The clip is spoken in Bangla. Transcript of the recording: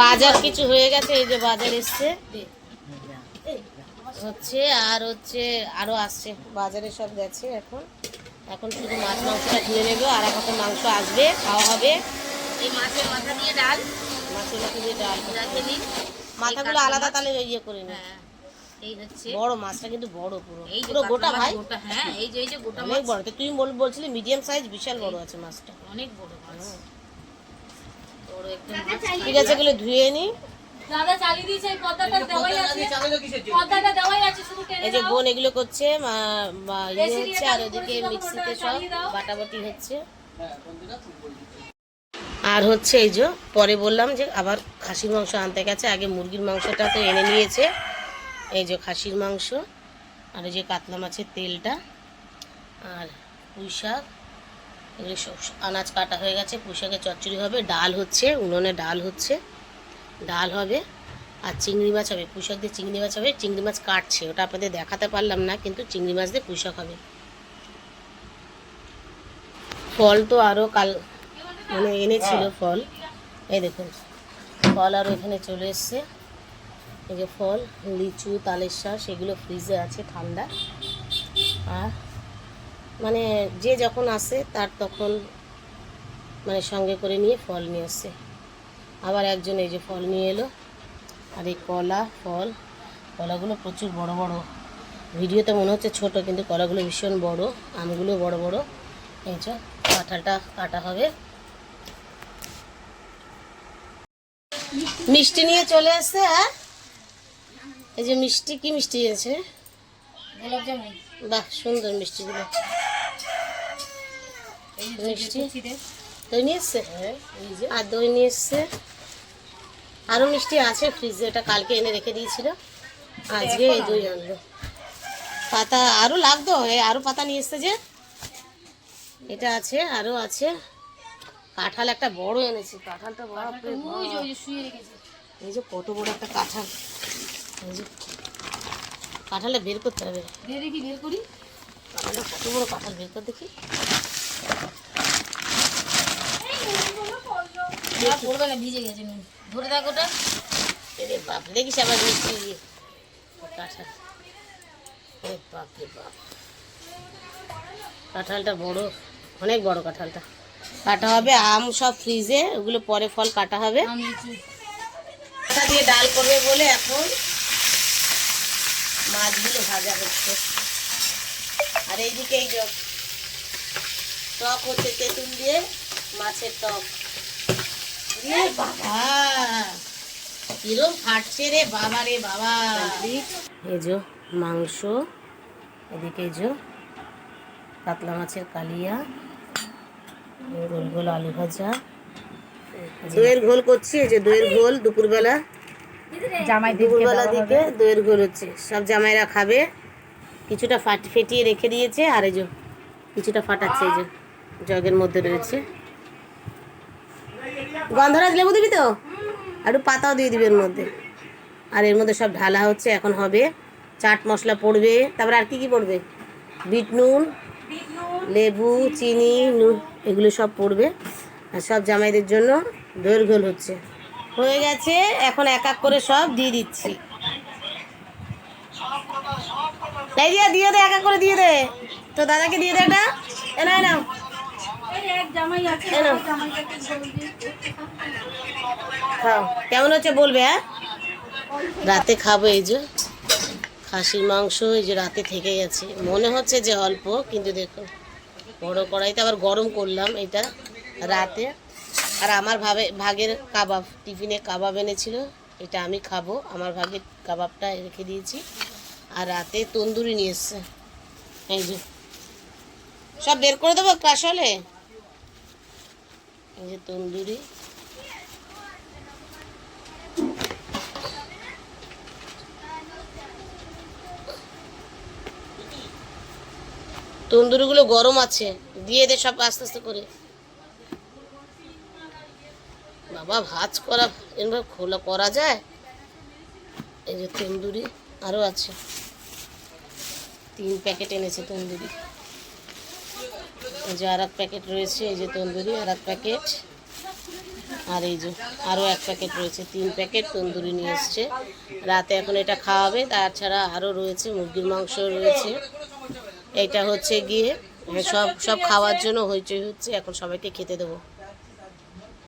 বাজার কিছু হয়ে গেছে এই যে বাজার এসছে। হচ্ছে আর হচ্ছে আরও আসছে বাজারে সব গেছে এখন। এখন শুধু মাছ মাংসটা ধুয়ে নেব আর এখন মাংস আসবে খাওয়া হবে। এই মাছের মাথা দিয়ে ডাল। মাছের মাথা দিয়ে ডাল। মাথাগুলো আলাদা তাহলে ইয়ে করে নি। হ্যাঁ এই হচ্ছে। বড় মাছটা কিন্তু বড় পুরো। এই পুরো গোটা ভাই? গোটা হ্যাঁ এই যে এই যে গোটা মাছ। বড়। তো তুই বল বলছিলি মিডিয়াম সাইজ বিশাল বড় আছে মাছটা। অনেক বড় মাছ। ঠিক আছে এগুলো ধুয়ে নি। এই যে বোন এগুলো করছে ইয়ে হচ্ছে আর ওদিকে মিক্সিতে সব। বাটাবাটি হচ্ছে। আর হচ্ছে এই যে পরে বললাম যে আবার খাসির মাংস আনতে গেছে আগে মুরগির মাংসটা তো এনে নিয়েছে। এই যে খাসির মাংস আর এই যে কাতলা মাছের তেলটা আর পুঁই শাক এগুলো সব আনাজ কাটা হয়ে গেছে পুঁই চচ্চড়ি হবে ডাল হচ্ছে উনুনে ডাল হচ্ছে ডাল হবে আর চিংড়ি মাছ হবে পুঁইশাক দিয়ে চিংড়ি মাছ হবে চিংড়ি মাছ কাটছে ওটা আপনাদের দেখাতে পারলাম না কিন্তু চিংড়ি মাছ দিয়ে পুঁইশাক হবে। ফল তো আরও কাল মানে এনেছিল ফল এই দেখুন ফল আরও এখানে চলে এসছে এই যে ফল লিচু তালের শাঁস সেগুলো ফ্রিজে আছে ঠান্ডা আর মানে যে যখন আসে তার তখন মানে সঙ্গে করে নিয়ে ফল নিয়ে আসছে আবার একজন এই যে ফল নিয়ে এলো আর এই কলা ফল কলাগুলো প্রচুর বড় বড়। ভিডিওতে মনে হচ্ছে ছোট কিন্তু কলাগুলো ভীষণ বড় আমগুলো বড় বড়। এই যে কাঁঠালটা কাটা হবে। মিষ্টি নিয়ে চলে আসছে হ্যাঁ? এই যে মিষ্টি কি মিষ্টি আছে বাহ সুন্দর মিষ্টিগুলো। মিষ্টি? দই নিয়ে এসছে আর দই নিয়ে এসছে আরও মিষ্টি আছে ফ্রিজে এটা কালকে এনে রেখে দিয়েছিল। আজকে এই দই আনলো পাতা আরও লাগতো এই আরও পাতা নিয়ে এসছে যে। এটা আছে আরও আছে। কাঁঠাল একটা বড় এনেছি। কাঁঠালটা শুয়ে রেখেছে। এই যে কত বড় একটা কাঁঠাল। এই যে কাঁঠালটা বের করতে হবে। বের করি। কাঁঠালটা কত বড় কাঁঠাল বের কর দেখি। পড়বে না ভিজে গেছে নুন। ধরে থাক ওটা। এরে বাপ দেখিস আবার কাঁঠাল। এ বাপ রে বাপ। কাঁঠালটা বড় অনেক বড় কাঁঠালটা। কাটা হবে আম সব ফ্রিজে ওগুলো পরে ফল কাটা হবে। দিয়ে ডাল করবে বলে এখন মাছগুলো ভাজা হচ্ছে। আর এইদিকে এই টক হচ্ছে তেঁতুল দিয়ে মাছের টক। কিরম ফাটছে রে বাবা রে বাবা। এই যে মাংস এদিকে যে কাতলা মাছের কালিয়া গোল গোল আলু ভাজা। দইয়ের ঘোল করছি এই যে দইয়ের ঘোল দুপুরবেলা। জামাই দুপুরবেলা দিকে দইয়ের ঘোল হচ্ছে। সব জামাইরা খাবে। কিছুটা ফাট ফেটিয়ে রেখে দিয়েছে আর এই যে কিছুটা ফাটাচ্ছে এই যে জগের মধ্যে রয়েছে। গন্ধরাজ লেবু দিবি তো? আর পাতাও দিয়ে দিবি এর মধ্যে। আর এর মধ্যে সব ঢালা হচ্ছে এখন হবে। চাট মশলা পড়বে তারপরে আর কি কি পড়বে? বিট নুন লেবু চিনি নুন এগুলো সব পড়বে। আর সব জামাইদের জন্য দইয়ের হচ্ছে। হয়ে গেছে এখন এক এক করে সব দিয়ে দিচ্ছি। দিয়ে দে এক এক করে দিয়ে দে। তো দাদাকে দিয়ে দে এটা এ নাও, খাও কেমন হচ্ছে বলবে হ্যাঁ? রাতে খাব এই যে খাসির মাংস এই যে রাতে থেকে গেছে। মনে হচ্ছে যে অল্প কিন্তু দেখো বড় কড়াইতে আবার গরম করলাম এটা রাতে। আর আমার ভাবে ভাগের কাবাব টিফিনে কাবাব এনেছিল এটা আমি খাব। আমার ভাগের কাবাবটা রেখে দিয়েছি। আর রাতে তন্দুরি নিয়ে এসছে। এই যে। সব বের করে দেবো কাশলে? এই যে তন্দুরি। তন্দুরিগুলো গরম আছে, দিয়ে দে সব আস্তে আস্তে করে। বাবা, ভাজ করা, এরকম খোলা করা যায়? এই যে তন্দুরি আরও আছে। তিন প্যাকেট এনেছে তন্দুরি। এই যে আর এক প্যাকেট রয়েছে, এই যে তন্দুরি, আর এক প্যাকেট। আর এই যে আরও এক প্যাকেট রয়েছে, তিন প্যাকেট তন্দুরি নিয়ে এসছে। রাতে এখন এটা খাওয়াবে, তাছাড়া আরও রয়েছে, মুরগির মাংস রয়েছে। এটা হচ্ছে গিয়ে, সব সব খাওয়ার জন্য হইচই হচ্ছে, এখন সবাইকে খেতে দেবো।